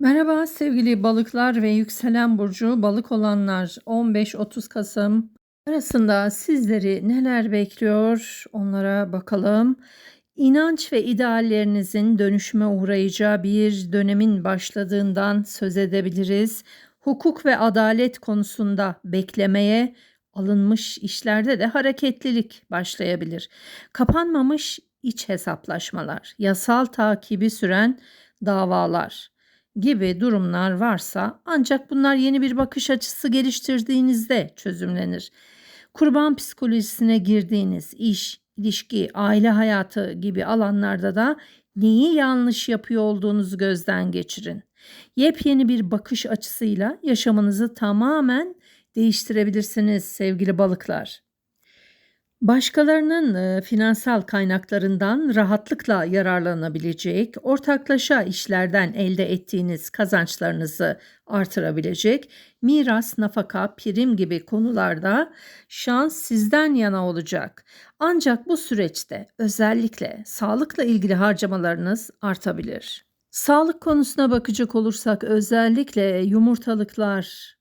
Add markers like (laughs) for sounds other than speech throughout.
Merhaba sevgili balıklar ve yükselen burcu balık olanlar 15-30 Kasım arasında sizleri neler bekliyor onlara bakalım. İnanç ve ideallerinizin dönüşüme uğrayacağı bir dönemin başladığından söz edebiliriz. Hukuk ve adalet konusunda beklemeye, alınmış işlerde de hareketlilik başlayabilir. Kapanmamış iç hesaplaşmalar, yasal takibi süren davalar gibi durumlar varsa ancak bunlar yeni bir bakış açısı geliştirdiğinizde çözümlenir. Kurban psikolojisine girdiğiniz iş, ilişki, aile hayatı gibi alanlarda da neyi yanlış yapıyor olduğunuzu gözden geçirin. Yepyeni bir bakış açısıyla yaşamınızı tamamen değiştirebilirsiniz sevgili balıklar. Başkalarının e, finansal kaynaklarından rahatlıkla yararlanabilecek, ortaklaşa işlerden elde ettiğiniz kazançlarınızı artırabilecek, miras, nafaka, prim gibi konularda şans sizden yana olacak. Ancak bu süreçte özellikle sağlıkla ilgili harcamalarınız artabilir. Sağlık konusuna bakacak olursak özellikle yumurtalıklar,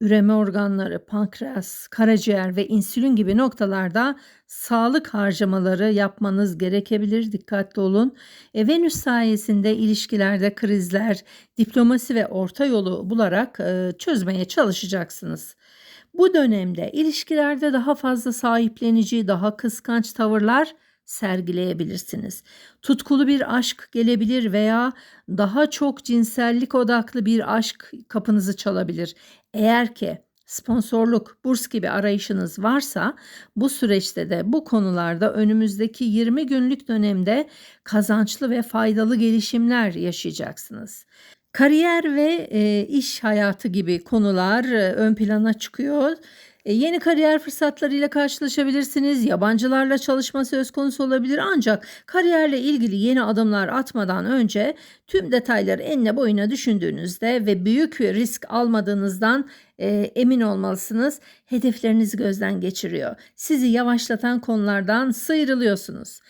üreme organları, pankreas, karaciğer ve insülin gibi noktalarda sağlık harcamaları yapmanız gerekebilir. Dikkatli olun. E, Venüs sayesinde ilişkilerde krizler, diplomasi ve orta yolu bularak e, çözmeye çalışacaksınız. Bu dönemde ilişkilerde daha fazla sahiplenici, daha kıskanç tavırlar sergileyebilirsiniz. Tutkulu bir aşk gelebilir veya daha çok cinsellik odaklı bir aşk kapınızı çalabilir. Eğer ki sponsorluk, burs gibi arayışınız varsa bu süreçte de bu konularda önümüzdeki 20 günlük dönemde kazançlı ve faydalı gelişimler yaşayacaksınız. Kariyer ve e, iş hayatı gibi konular e, ön plana çıkıyor. E, yeni kariyer fırsatlarıyla karşılaşabilirsiniz. Yabancılarla çalışma söz konusu olabilir ancak kariyerle ilgili yeni adımlar atmadan önce tüm detayları enine boyuna düşündüğünüzde ve büyük bir risk almadığınızdan e, emin olmalısınız. Hedeflerinizi gözden geçiriyor. Sizi yavaşlatan konulardan sıyrılıyorsunuz.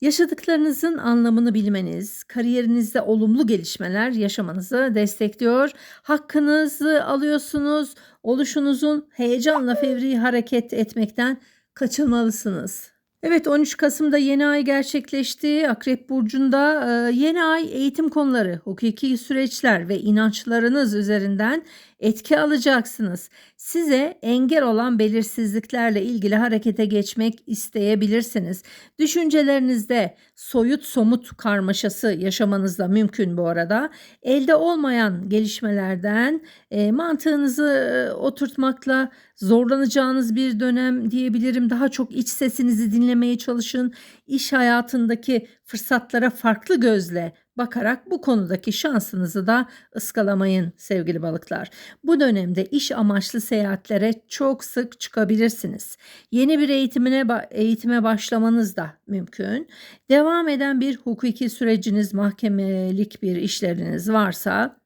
Yaşadıklarınızın anlamını bilmeniz, kariyerinizde olumlu gelişmeler yaşamanızı destekliyor. Hakkınızı alıyorsunuz. Oluşunuzun heyecanla fevri hareket etmekten kaçınmalısınız. Evet 13 Kasım'da yeni ay gerçekleşti. Akrep Burcu'nda e, yeni ay eğitim konuları, hukuki süreçler ve inançlarınız üzerinden etki alacaksınız. Size engel olan belirsizliklerle ilgili harekete geçmek isteyebilirsiniz. Düşüncelerinizde soyut somut karmaşası yaşamanız da mümkün bu arada. Elde olmayan gelişmelerden e, mantığınızı e, oturtmakla zorlanacağınız bir dönem diyebilirim. Daha çok iç sesinizi dinlemeye çalışın. İş hayatındaki fırsatlara farklı gözle bakarak bu konudaki şansınızı da ıskalamayın sevgili balıklar. Bu dönemde iş amaçlı seyahatlere çok sık çıkabilirsiniz. Yeni bir eğitimine eğitime başlamanız da mümkün. Devam eden bir hukuki süreciniz, mahkemelik bir işleriniz varsa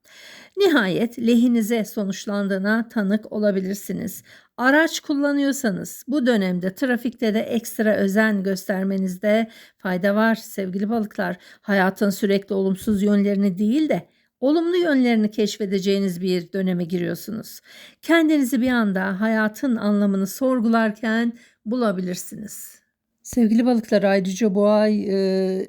Nihayet lehinize sonuçlandığına tanık olabilirsiniz. Araç kullanıyorsanız bu dönemde trafikte de ekstra özen göstermenizde fayda var sevgili balıklar. Hayatın sürekli olumsuz yönlerini değil de olumlu yönlerini keşfedeceğiniz bir döneme giriyorsunuz. Kendinizi bir anda hayatın anlamını sorgularken bulabilirsiniz. Sevgili balıklar ayrıca bu ay e,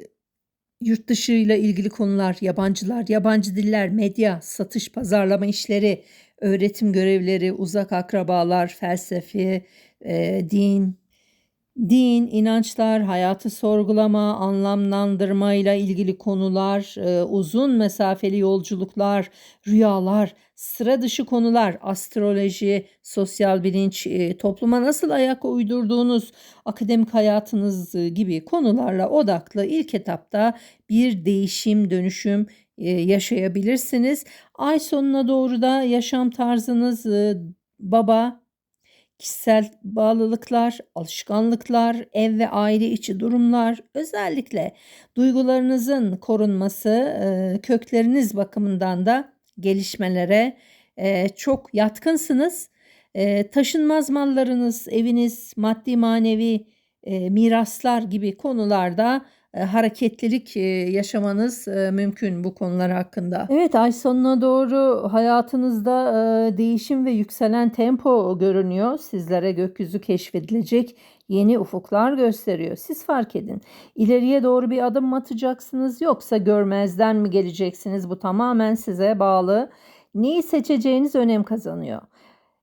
yurt dışı ile ilgili konular, yabancılar, yabancı diller, medya, satış, pazarlama işleri, öğretim görevleri, uzak akrabalar, felsefe, e, din, din, inançlar, hayatı sorgulama, anlamlandırma ile ilgili konular, e, uzun mesafeli yolculuklar, rüyalar, sıra dışı konular, astroloji, sosyal bilinç, e, topluma nasıl ayak uydurduğunuz, akademik hayatınız gibi konularla odaklı ilk etapta bir değişim, dönüşüm e, yaşayabilirsiniz. Ay sonuna doğru da yaşam tarzınız baba, kişisel bağlılıklar, alışkanlıklar, ev ve aile içi durumlar, özellikle duygularınızın korunması, kökleriniz bakımından da gelişmelere çok yatkınsınız. Taşınmaz mallarınız, eviniz, maddi manevi miraslar gibi konularda e, hareketlilik e, yaşamanız e, mümkün bu konular hakkında. Evet ay sonuna doğru hayatınızda e, değişim ve yükselen tempo görünüyor. Sizlere gökyüzü keşfedilecek yeni ufuklar gösteriyor. Siz fark edin. İleriye doğru bir adım mı atacaksınız yoksa görmezden mi geleceksiniz? Bu tamamen size bağlı. Neyi seçeceğiniz önem kazanıyor.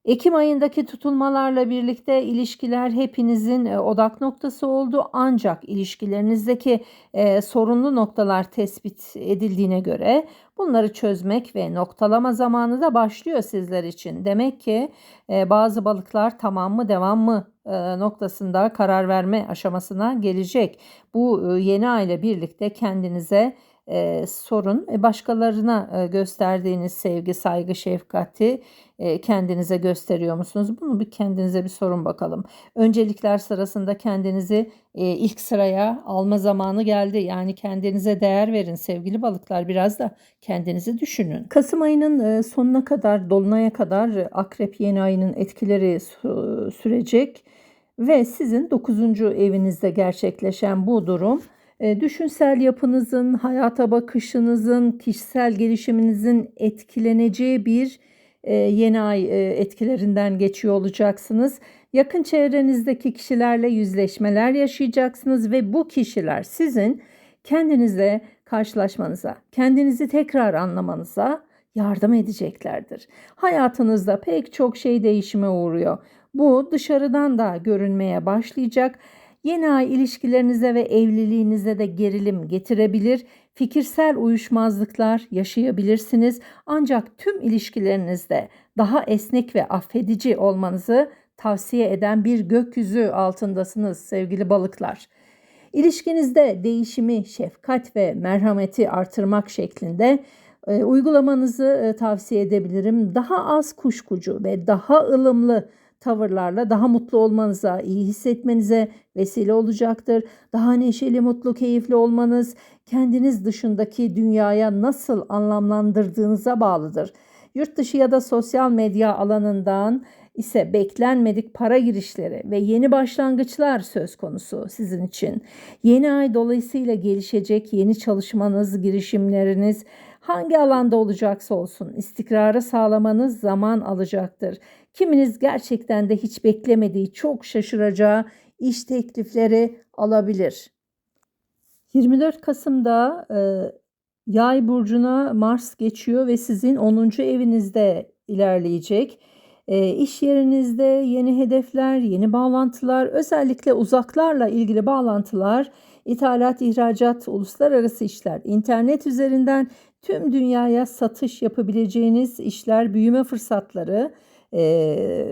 Ekim ayındaki tutulmalarla birlikte ilişkiler hepinizin e, odak noktası oldu. Ancak ilişkilerinizdeki e, sorunlu noktalar tespit edildiğine göre bunları çözmek ve noktalama zamanı da başlıyor sizler için. Demek ki e, bazı balıklar tamam mı devam mı noktasında karar verme aşamasına gelecek. Bu yeni ay ile birlikte kendinize e, sorun. E, başkalarına e, gösterdiğiniz sevgi, saygı, şefkati e, kendinize gösteriyor musunuz? Bunu bir kendinize bir sorun bakalım. Öncelikler sırasında kendinizi e, ilk sıraya alma zamanı geldi. Yani kendinize değer verin sevgili balıklar. Biraz da kendinizi düşünün. Kasım ayının e, sonuna kadar, dolunaya kadar akrep yeni ayının etkileri sü- sürecek. Ve sizin 9. evinizde gerçekleşen bu durum düşünsel yapınızın, hayata bakışınızın, kişisel gelişiminizin etkileneceği bir e, yeni ay e, etkilerinden geçiyor olacaksınız. Yakın çevrenizdeki kişilerle yüzleşmeler yaşayacaksınız ve bu kişiler sizin kendinizle karşılaşmanıza, kendinizi tekrar anlamanıza yardım edeceklerdir. Hayatınızda pek çok şey değişime uğruyor. Bu dışarıdan da görünmeye başlayacak. Yeni ay ilişkilerinize ve evliliğinize de gerilim getirebilir. Fikirsel uyuşmazlıklar yaşayabilirsiniz. Ancak tüm ilişkilerinizde daha esnek ve affedici olmanızı tavsiye eden bir gökyüzü altındasınız sevgili balıklar. İlişkinizde değişimi, şefkat ve merhameti artırmak şeklinde e, uygulamanızı e, tavsiye edebilirim. Daha az kuşkucu ve daha ılımlı tavırlarla daha mutlu olmanıza, iyi hissetmenize vesile olacaktır. Daha neşeli, mutlu, keyifli olmanız kendiniz dışındaki dünyaya nasıl anlamlandırdığınıza bağlıdır. Yurt dışı ya da sosyal medya alanından ise beklenmedik para girişleri ve yeni başlangıçlar söz konusu sizin için. Yeni ay dolayısıyla gelişecek yeni çalışmanız, girişimleriniz hangi alanda olacaksa olsun istikrarı sağlamanız zaman alacaktır. Kiminiz gerçekten de hiç beklemediği, çok şaşıracağı iş teklifleri alabilir. 24 Kasım'da e, Yay burcuna Mars geçiyor ve sizin 10. evinizde ilerleyecek. E, iş yerinizde yeni hedefler, yeni bağlantılar, özellikle uzaklarla ilgili bağlantılar, ithalat, ihracat, uluslararası işler, internet üzerinden tüm dünyaya satış yapabileceğiniz işler, büyüme fırsatları e,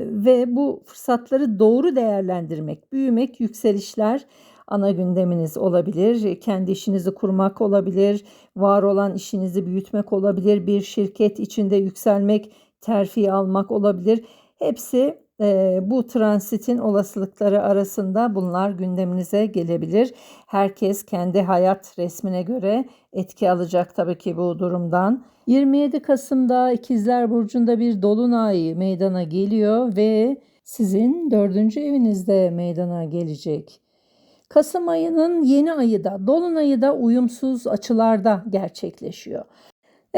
ve bu fırsatları doğru değerlendirmek, büyümek, yükselişler ana gündeminiz olabilir. Kendi işinizi kurmak olabilir, var olan işinizi büyütmek olabilir, bir şirket içinde yükselmek, terfi almak olabilir. Hepsi e, bu transitin olasılıkları arasında bunlar gündeminize gelebilir. Herkes kendi hayat resmine göre etki alacak tabii ki bu durumdan. 27 Kasım'da İkizler Burcu'nda bir dolunay meydana geliyor ve sizin dördüncü evinizde meydana gelecek. Kasım ayının yeni ayı da, dolunayı da uyumsuz açılarda gerçekleşiyor.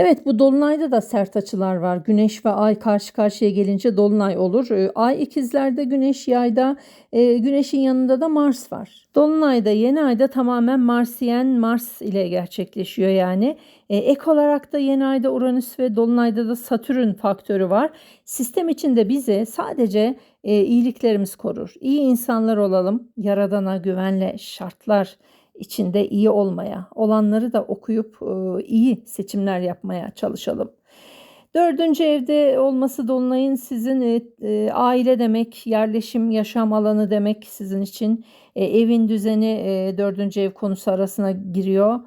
Evet bu dolunayda da sert açılar var. Güneş ve ay karşı karşıya gelince dolunay olur. Ee, ay ikizlerde, güneş yayda, e, güneşin yanında da Mars var. Dolunayda, yeni ayda tamamen Marsiyen Mars ile gerçekleşiyor yani. E, ek olarak da yeni ayda Uranüs ve dolunayda da Satürn faktörü var. Sistem içinde bize sadece e, iyiliklerimiz korur. İyi insanlar olalım, yaradana güvenle şartlar içinde iyi olmaya, olanları da okuyup e, iyi seçimler yapmaya çalışalım. Dördüncü evde olması dolunayın sizin e, e, aile demek, yerleşim, yaşam alanı demek sizin için. Evin düzeni dördüncü ev konusu arasına giriyor.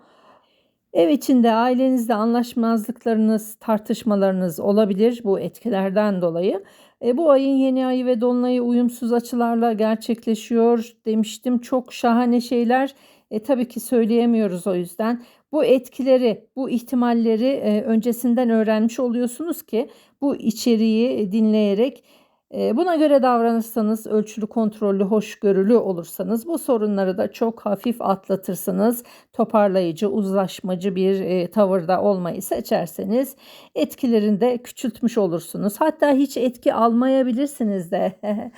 Ev içinde ailenizde anlaşmazlıklarınız, tartışmalarınız olabilir bu etkilerden dolayı. E, bu ayın yeni ayı ve dolunayı uyumsuz açılarla gerçekleşiyor demiştim. Çok şahane şeyler e, tabii ki söyleyemiyoruz o yüzden. Bu etkileri, bu ihtimalleri e, öncesinden öğrenmiş oluyorsunuz ki bu içeriği dinleyerek Buna göre davranırsanız, ölçülü, kontrollü, hoşgörülü olursanız bu sorunları da çok hafif atlatırsınız. Toparlayıcı, uzlaşmacı bir e, tavırda olmayı seçerseniz etkilerini de küçültmüş olursunuz. Hatta hiç etki almayabilirsiniz de. (laughs)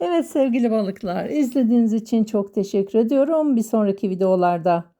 evet sevgili balıklar, izlediğiniz için çok teşekkür ediyorum. Bir sonraki videolarda